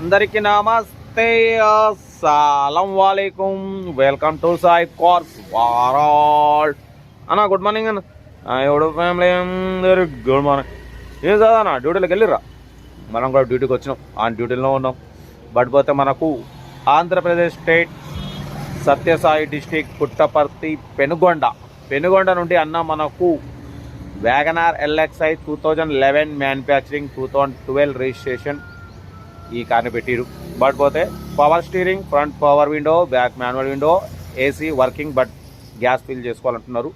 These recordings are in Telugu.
అందరికీ నమస్తే అస్సలం వాలేకుం. వెల్కమ్ టు సాయి కార్స్ వారాల్. అన్న గుడ్ మార్నింగ్ అన్న. ఎవడు ఫ్యామిలీ అందరు గుడ్ మార్నింగ్. ఏం చదవనా డ్యూటీలోకి వెళ్ళిర్రా? మనం కూడా డ్యూటీకి వచ్చినాం. ఆ డ్యూటీలో ఉన్నాం. బట్ పోతే మనకు ఆంధ్రప్రదేశ్ స్టేట్ సత్యసాయి డిస్టిక్ పుట్టపర్తి పెనుగొండ. పెనుగొండ నుండి అన్న మనకు Wagon R LXI two thousand eleven manufacturing two thousand twelve registration ఈ కార్ని పెట్టిరు. బట్ పోతే power steering front power window back manual window AC working but gas fill చేసుకోవాలంటున్నారు.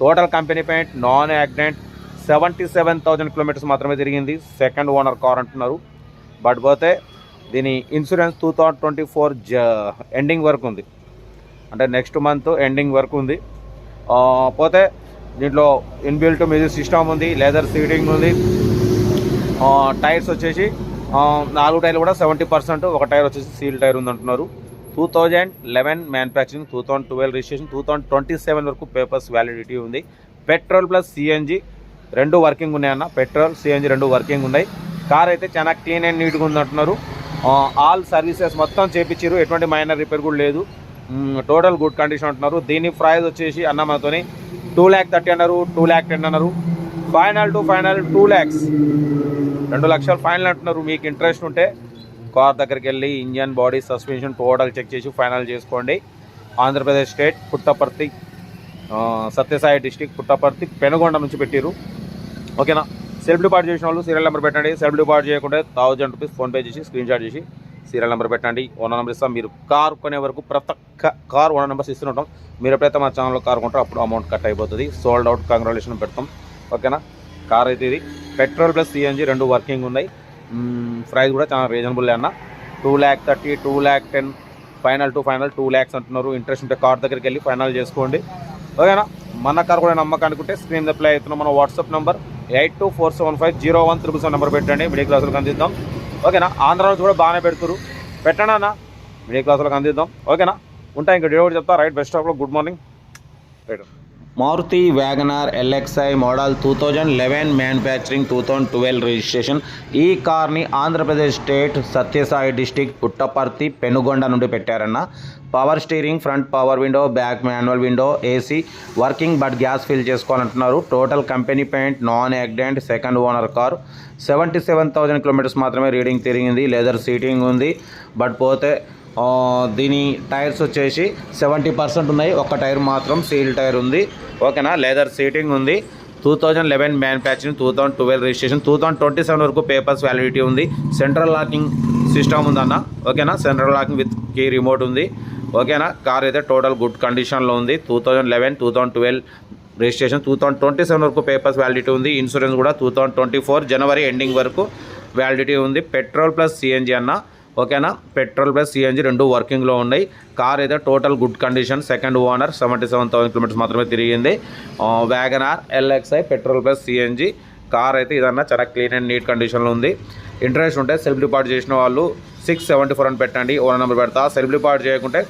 Total company paint non accident seventy seven thousand kilometres మాత్రమే తిరిగింది సెకండ్ ఓనర్ కార్ అంటున్నారు. బట్ పోతే దీని insurance two thousand twenty four జ ఎండింగ్ వరకు ఉంది. అంటే నెక్స్ట్ మంత్ ఎండింగ్ వరకు ఉంది. పోతే దీంట్లో ఇన్బిల్ట్ మ్యూజిక్ సిస్టమ్ ఉంది లెదర్ సీటింగ్ ఉంది. టైర్స్ వచ్చేసి నాలుగు టైర్లు కూడా సెవెంటీ పర్సెంట్ ఒక టైర్ వచ్చేసి సీల్ టైర్ ఉంది అంటున్నారు two thousand eleven manufacturing two thousand twelve registration two thousand twenty seven వరకు పేపర్స్ వ్యాలిడిటీ ఉంది. పెట్రోల్ ప్లస్ సిఎన్జి రెండు వర్కింగ్ ఉన్నాయన్న పెట్రోల్ సిఎన్జి రెండు వర్కింగ్ ఉన్నాయి. కార్ అయితే చాలా క్లీన్ అండ్ నీట్గా ఉంది అంటున్నారు ఆల్ సర్వీసెస్ మొత్తం చేపించారు. ఎటువంటి మైనర్ రిపేర్ కూడా లేదు. టోటల్ గుడ్ కండిషన్ అంటున్నారు దీని ప్రైస్ వచ్చేసి అన్న మనతోని టూ ల్యాక్ థర్టీ అన్నారు టూ ల్యాక్ టెన్ అన్నారు. Final to final two lakhs. రెండు లక్షలు ఫైనల్ అంటున్నారు. మీకు ఇంట్రెస్ట్ ఉంటే కార్ దగ్గరికి వెళ్ళి engine body suspension total check చేసి ఫైనల్ చేసుకోండి. ఆంధ్రప్రదేశ్ స్టేట్ పుట్టపర్తి సత్యసాయి డిస్టిక్ పుట్టపర్తి పెనుగొండ నుంచి పెట్టిరు ఓకేనా? సెల్ఫ్ డిపార్ట్ చేసిన వాళ్ళు సీరియల్ నెంబర్ పెట్టండి. సెల్ఫ్ డిపార్ట్ చేయకుండా థౌజండ్ రూపీస్ ఫోన్పే చేసి స్క్రీన్ షాట్ చేసి సీరియల్ నెంబర్ పెట్టండి. ఓనర్ నెంబర్ ఇస్తాం. మీరు కార్ కొనే వరకు ప్రతి ఒక్క కార్ ఓనర్ నెంబర్స్ ఇస్తుంటాం మీరు ఎప్పుడైతే మా ఛానల్లో కార్ కొంటారో అప్పుడు అమౌంట్ కట్ అయిపోతుంది. సోల్డ్ అవుట్ కంగ్రాచులేషన్ పెడతాం. ఓకేనా? కార్ అయితే ఇది. పెట్రోల్ ప్లస్ సిఎన్జి రెండు వర్కింగ్ ఉన్నాయి. ప్రైస్ కూడా చాలా రీజనబుల్ అన్న. Two lakh thirty two lakh ten final to final two lakhs అంటున్నారు. ఇంట్రెస్ట్ ఉంటే కార్ దగ్గరికి వెళ్ళి ఫైనల్ చేసుకోండి. ఓకేనా? మన కార్ కూడా నమ్మకానుకుంటే స్క్రీన్ అప్లై అవుతున్నాం మన WhatsApp number eight two four seven five zero one triple seven number పెట్టండి. మిడిల్ క్లాసులకు అందిద్దాం. ఓకేనా? ఆంధ్రాలో కూడా బాగానే పెడుతురు పెట్టండి అన్న? మిడిల్ క్లాసులకు అందిద్దాం. ఓకేనా? ఉంటాయి ఇంకా డేట్ చెప్తా. Right best of good morning. Right Maruti Wagon R LXI model two thousand eleven manufacturing two thousand twelve registration. ఈ కార్ని ఆంధ్రప్రదేశ్ స్టేట్ సత్యసాయి డిస్టిక్ పుట్టపర్తి పెనుగొండ నుండి పెట్టారన్న. Power steering front power window back manual window AC working but gas fill చేసుకోవాలంటున్నారు. Total company paint non accident second owner car. Seventy seven thousand kilometres మాత్రమే రీడింగ్ తిరిగింది. లెదర్ సీటింగ్ ఉంది. బట్ పోతే దీని టైర్స్ వచ్చేసి సెవెంటీ పర్సెంట్ ఉన్నాయి. ఒక టైర్ మాత్రం సీల్ టైర్ ఉంది. ఓకేనా? లెదర్ సీటింగ్ ఉంది. Two thousand eleven manufacturing two thousand twelve registration two thousand twenty seven వరకు పేపర్స్ వ్యాలిడిటీ ఉంది. సెంట్రల్ లాకింగ్ సిస్టమ్ ఉందన్న ఓకేనా? Central locking with key remote ఉంది. ఓకేనా? కార్ అయితే టోటల్ గుడ్ కండిషన్లో ఉంది. Two thousand eleven two thousand twelve registration two thousand twenty seven వరకు పేపర్స్ వ్యాలిడిటీ ఉంది. ఇన్సూరెన్స్ కూడా టూ థౌజండ్ ట్వంటీ ఫోర్ జనవరి ఎండింగ్ వరకు వ్యాలిడిటీ ఉంది. పెట్రోల్ ప్లస్ సిఎన్జి అన్న. ఓకేనా? పెట్రోల్ ప్లస్ సిఎన్జి రెండు వర్కింగ్లో ఉన్నాయి. కార్ అయితే total good condition. Second owner seventy seven thousand kilometres మాత్రమే తిరిగింది. Wagon R LXI petrol plus CNG. Car అయితే ఇదన్నా చాలా క్లీన్ అండ్ నీట్ కండిషన్లో ఉంది. ఇంట్రెస్ట్ ఉంటే సెల్ఫ్ డిపార్ట్ చేసిన వాళ్ళు సిక్స్ సెవెంటీ ఫోర్ అని పెట్టండి. ఓనర్ నెంబర్ పెడతా. సెల్ఫ్ డిపార్ట్ చేయకుంటే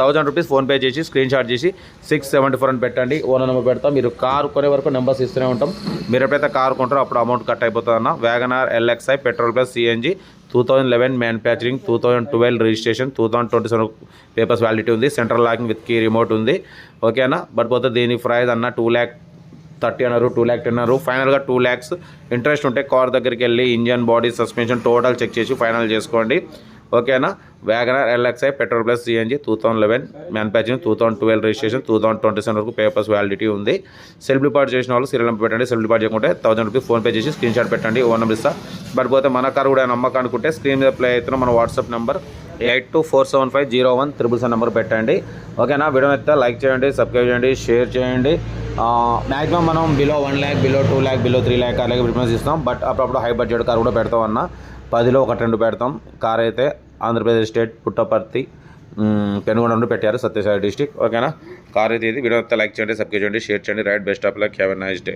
థౌసండ్ రూపీస్ ఫోన్పే చేసి స్క్రీన్ షాట్ చేసి సిక్స్ సెవెంటీ ఫోర్ అని పెట్టండి. ఓనర్ నెంబర్ పెడతాం. మీరు కార్ కొనే వరకు నెంబర్స్ ఇస్తూనే ఉంటాం. మీరు ఎప్పుడైతే కార్ కొంటారో అప్పుడు అమౌంట్ కట్ అయిపోతుంది అన్న. Wagon R LXI petrol plus CNG two thousand eleven manufacturing two thousand twelve registration two thousand twenty seven papers validity ఉంది. Central locking with key remote ఉంది. ఓకేనా బట్ పోతే దీని ప్రైస్ అన్న టూ ల్యాక్ థర్టీ అన్నారు టూ ల్యాక్ టెన్ అన్నారు. ఫైనల్గా టూ ల్యాక్స్. ఇంట్రెస్ట్ ఉంటే కార్ దగ్గరికి వెళ్ళి engine body suspension total check చేసి ఫైనల్ చేసుకోండి. ఓకేనా? Wagon R LXI petrol plus CNG two thousand eleven manufacturing two thousand twelve registration two thousand twenty seven వరకు పేపర్స్ వ్యాలిడిటీ ఉంది. సెల్ఫ్ డిపార్ట్ చేసిన వాళ్ళు సీరియల్ నెంబర్ పెట్టండి. సెల్ఫ్ డిపార్ట్ చేయకుంటే థౌసండ్ రూపీస్ ఫోన్పే చేసి స్క్రీన్ షాట్ పెట్టండి. ఓ నెంబర్ ఇస్తా. బట్ పోతే మన కార్ కూడా నమ్మకం అనుకుంటే స్క్రీన్ మీద ప్లే అవుతున్న మన WhatsApp number eight two four seven five zero one triple seven number పెట్టండి. ఓకేనా? వీడియో అయితే లైక్ చేయండి సబ్స్క్రైబ్ చేయండి షేర్ చేయండి. మ్యాక్సిమం మనం below one lakh below two lakh below three lakh అలాగే ప్రిఫరెన్స్ ఇస్తాం. బట్ అప్పుడప్పుడు హై బడ్జెట్ కార్ కూడా పెడతాం అన్న. పదిలో ఒకటి రెండు పెడతాం. కార్ అయితే ఆంధ్రప్రదేశ్ స్టేట్ పుట్టపర్తి పెనుగొండ నుండి పెట్టారు సత్యసాయి డిస్టిక్. ఓకేనా? కార్ అయితే ఇది వీడియో లైక్ చేయండి సబ్స్క్రైబ్ చేయండి షేర్ చేయండి right best of luck have a nice day.